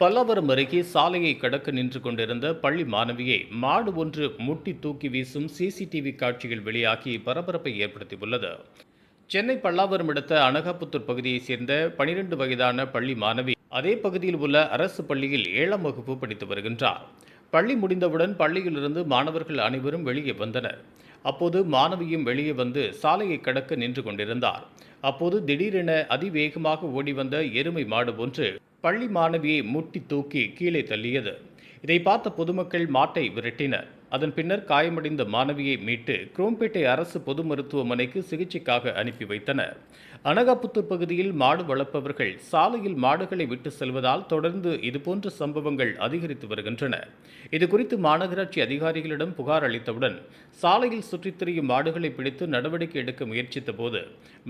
பல்லாவரம் அருகே சாலையை கடக்க நின்று கொண்டிருந்த பள்ளி மாணவியை மாடு ஒன்று முட்டி தூக்கி வீசும் சிசிடிவி காட்சிகள் வெளியாகி பரபரப்பை ஏற்படுத்தியுள்ளது. சென்னை பல்லாவரம் அடுத்த அனகாபுத்தூர் பகுதியைச் சேர்ந்த பனிரெண்டு வயதான பள்ளி மாணவி அதே பகுதியில் உள்ள அரசு பள்ளியில் ஏழாம் வகுப்பு படித்து வருகின்றார். பள்ளி முடிந்தவுடன் பள்ளியிலிருந்து மாணவர்கள் அனைவரும் வெளியே வந்தனர். அப்போது மாணவியும் வெளியே வந்து சாலையை கடக்க நின்று கொண்டிருந்தார். அப்போது திடீரென அதிவேகமாக ஓடி வந்த எருமை மாடு ஒன்று பள்ளி மாணவியை முட்டி தூக்கி கீழே தள்ளியது. இதை பார்த்த பொதுமக்கள் மாட்டை விரட்டினர். அதன் பின்னர் காயமடைந்த மாணவியை மீட்டு குரோம்பேட்டை அரசு பொது மருத்துவமனைக்கு சிகிச்சைக்காக அனுப்பி வைத்தனர். அனகாபுத்தூர் பகுதியில் மாடு வளர்ப்பவர்கள் சாலையில் மாடுகளை விட்டு செல்வதால் தொடர்ந்து இதுபோன்ற சம்பவங்கள் அதிகரித்து வருகின்றன. இதுகுறித்து மாநகராட்சி அதிகாரிகளிடம் புகார் அளித்தவுடன் சாலையில் சுற்றித் திரியும் மாடுகளை பிடித்து நடவடிக்கை எடுக்க முயற்சித்த போது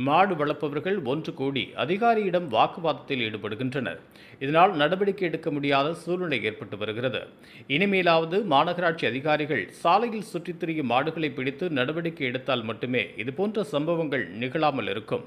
மாடு வளர்ப்பவர்கள் ஒன்று கூடி அதிகாரியிடம் வாக்குவாதத்தில் ஈடுபடுகின்றனர். இதனால் நடவடிக்கை எடுக்க முடியாத சூழ்நிலை ஏற்பட்டு வருகிறது. இனிமேலாவது மாநகராட்சி அதிகாரிகள் சாலையில் சுற்றித் திரியும் மாடுகளை பிடித்து நடவடிக்கை எடுத்தால் மட்டுமே இதுபோன்ற சம்பவங்கள் நிகழாமல் இருக்கும்.